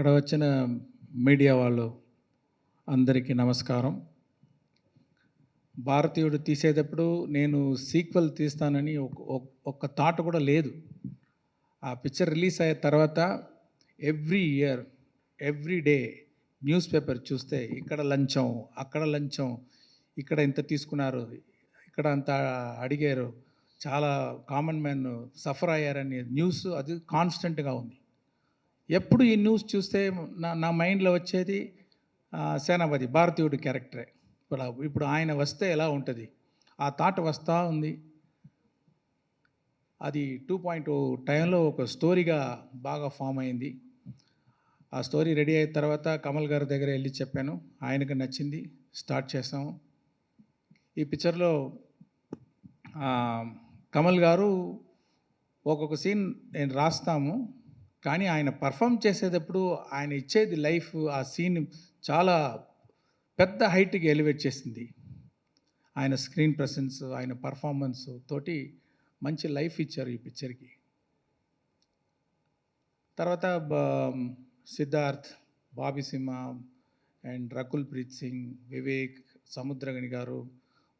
ఇక్కడ వచ్చిన మీడియా వాళ్ళు అందరికీ నమస్కారం. భారతీయుడు తీసేటప్పుడు నేను సీక్వెల్ తీస్తానని ఒక- ఒక్క థాట్ కూడా లేదు. ఆ పిక్చర్ రిలీజ్ అయిన తర్వాత every year every day news paper చూస్తే ఇక్కడ లంచం అక్కడ లంచం ఇక్కడ ఇంత తీసుకున్నారు ఇక్కడ అంత అడిగారు చాలా కామన్ మ్యాన్ సఫర్ అయ్యారని న్యూస్ అది కాన్స్టెంట్గా ఉంది. ఎప్పుడు ఈ న్యూస్ చూస్తే నా నా మైండ్లో వచ్చేది సేనాపతి భారతీయుడి క్యారెక్టరే. ఇప్పుడు ఇప్పుడు ఆయన వస్తే ఎలా ఉంటుంది? ఆ థాట్ వస్తూ ఉంది. అది టూ పాయింట్ టైంలో ఒక స్టోరీగా బాగా ఫామ్ అయింది. ఆ స్టోరీ రెడీ అయిన తర్వాత కమల్ గారి దగ్గర వెళ్ళి చెప్పాను. ఆయనకు నచ్చింది. స్టార్ట్ చేసాము ఈ పిక్చర్లో కమల్ గారు ఒక్కొక్క సీన్ నేను రాస్తాము. కానీ ఆయన పర్ఫామ్ చేసేటప్పుడు ఆయన ఇచ్చేది లైఫ్ ఆ సీన్ చాలా పెద్ద హైట్కి ఎలివేట్ చేసింది. ఆయన స్క్రీన్ ప్రెసెన్స్ ఆయన పర్ఫార్మెన్స్ తోటి మంచి లైఫ్ ఇచ్చారు ఈ పిక్చర్కి తర్వాత సిద్ధార్థ్ బాబీ సింహ అండ్ రకుల్ ప్రీత్ సింగ్ వివేక్ సముద్రగణి గారు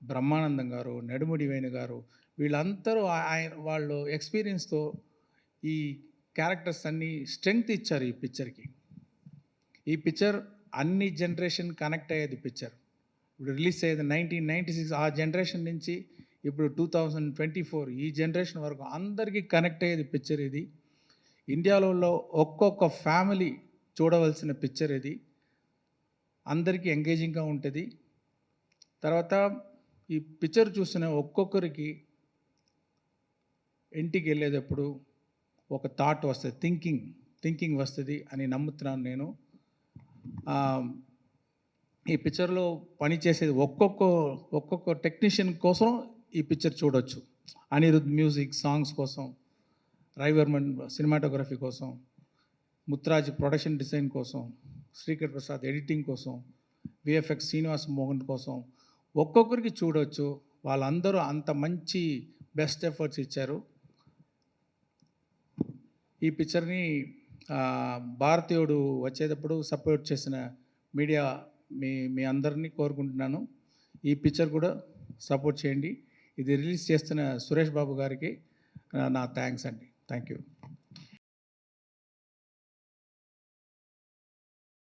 బ్రహ్మానందం గారు నడుముడి వేణు గారు వీళ్ళందరూ ఆయన వాళ్ళు ఎక్స్పీరియన్స్తో ఈ క్యారెక్టర్స్ అన్నీ స్ట్రెంగ్త్ ఇచ్చారు ఈ పిక్చర్కి ఈ పిక్చర్ అన్ని జనరేషన్ కనెక్ట్ అయ్యేది పిక్చర్ ఇప్పుడు రిలీజ్ అయ్యేది నైన్టీన్ నైంటీ సిక్స్ ఆ జనరేషన్ నుంచి ఇప్పుడు టూ థౌజండ్ ట్వంటీ ఫోర్ ఈ జనరేషన్ వరకు అందరికీ కనెక్ట్ అయ్యేది పిక్చర్ ఇది. ఇండియాలో ఒక్కొక్క ఫ్యామిలీ చూడవలసిన పిక్చర్ ఇది. అందరికీ ఎంగేజింగ్గా ఉంటుంది. తర్వాత ఈ పిక్చర్ చూసిన ఒక్కొక్కరికి ఇంటికి వెళ్ళేటప్పుడు ఒక థాట్ వస్తుంది థింకింగ్ థింకింగ్ వస్తుంది అని నమ్ముతున్నాను నేను. ఈ పిక్చర్లో పనిచేసేది ఒక్కొక్క ఒక్కొక్క టెక్నీషియన్ కోసం ఈ పిక్చర్ చూడొచ్చు. అనిరుద్ మ్యూజిక్ సాంగ్స్ కోసం రైవర్మన్ సినిమాటోగ్రఫీ కోసం ముత్రాజ్ ప్రొడక్షన్ డిజైన్ కోసం శ్రీకర్ ప్రసాద్ ఎడిటింగ్ కోసం విఎఫ్ఎక్స్ శ్రీనివాస్ మోహన్ కోసం ఒక్కొక్కరికి చూడవచ్చు వాళ్ళందరూ అంత మంచి బెస్ట్ ఎఫర్ట్స్ ఇచ్చారు. ఈ పిక్చర్ని భారతీయుడు వచ్చేటప్పుడు సపోర్ట్ చేసిన మీడియా మీ మీ అందరినీ కోరుకుంటున్నాను. ఈ పిక్చర్ కూడా సపోర్ట్ చేయండి. ఇది రిలీజ్ చేస్తున్న సురేష్ బాబు గారికి నా థ్యాంక్స్ అండి. Thank you.